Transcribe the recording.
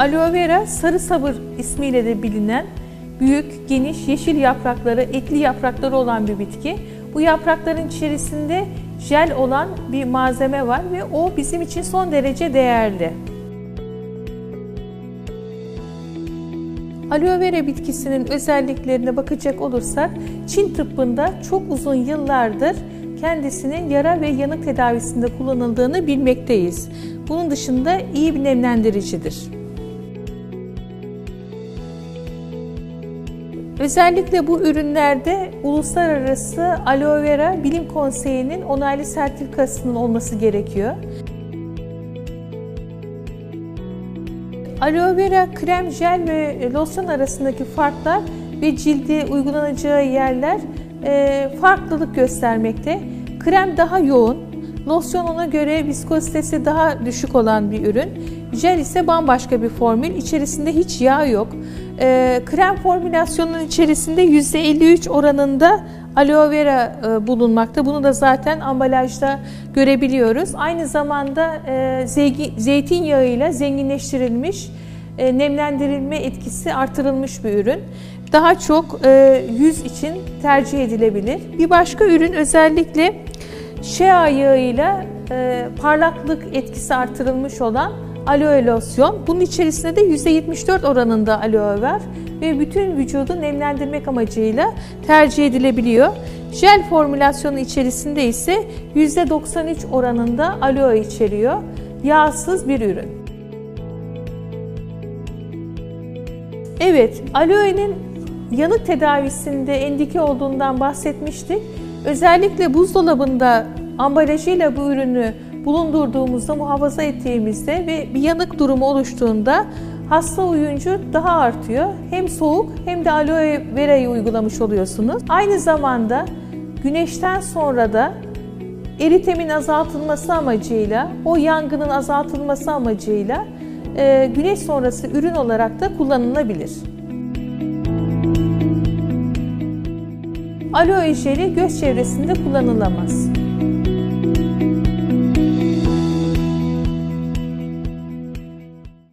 Aloe vera sarı sabır ismiyle de bilinen büyük, geniş, yeşil yaprakları, etli yaprakları olan bir bitki. Bu yaprakların içerisinde jel olan bir malzeme var ve o bizim için son derece değerli. Aloe vera bitkisinin özelliklerine bakacak olursak Çin tıbbında çok uzun yıllardır kendisinin yara ve yanık tedavisinde kullanıldığını bilmekteyiz. Bunun dışında iyi bir nemlendiricidir. Özellikle bu ürünlerde Uluslararası Aloe Vera Bilim Konseyi'nin onaylı sertifikasının olması gerekiyor. Aloe vera krem, jel ve losyon arasındaki farklar ve cilde uygulanacağı yerler e, farklılık göstermekte. Krem daha yoğun, losyon ona göre viskozitesi daha düşük olan bir ürün. Jel ise bambaşka bir formül, içerisinde hiç yağ yok. E, krem formülasyonunun içerisinde %53 oranında aloe vera e, bulunmakta. Bunu da zaten ambalajda görebiliyoruz. Aynı zamanda e, zeytinyağıyla zenginleştirilmiş, e, nemlendirilme etkisi artırılmış bir ürün. Daha çok yüz için tercih edilebilir. Bir başka ürün özellikle shea yağıyla parlaklık etkisi artırılmış olan aloe losyon. Bunun içerisinde de %74 oranında aloe var ve bütün vücudu nemlendirmek amacıyla tercih edilebiliyor. Jel formülasyonu içerisinde ise %93 oranında aloe içeriyor. Yağsız bir ürün. Evet, aloe'nin yanık tedavisinde endike olduğundan bahsetmiştik. Özellikle buzdolabında ambalajıyla bu ürünü bulundurduğumuzda, muhafaza ettiğimizde ve bir yanık durumu oluştuğunda hasta uyuncu daha artıyor. Hem soğuk hem de aloe verayı uygulamış oluyorsunuz. Aynı zamanda güneşten sonra da eritemin azaltılması amacıyla, o yangının azaltılması amacıyla e, güneş sonrası ürün olarak da kullanılabilir. Aloe jeli göz çevresinde kullanılamaz.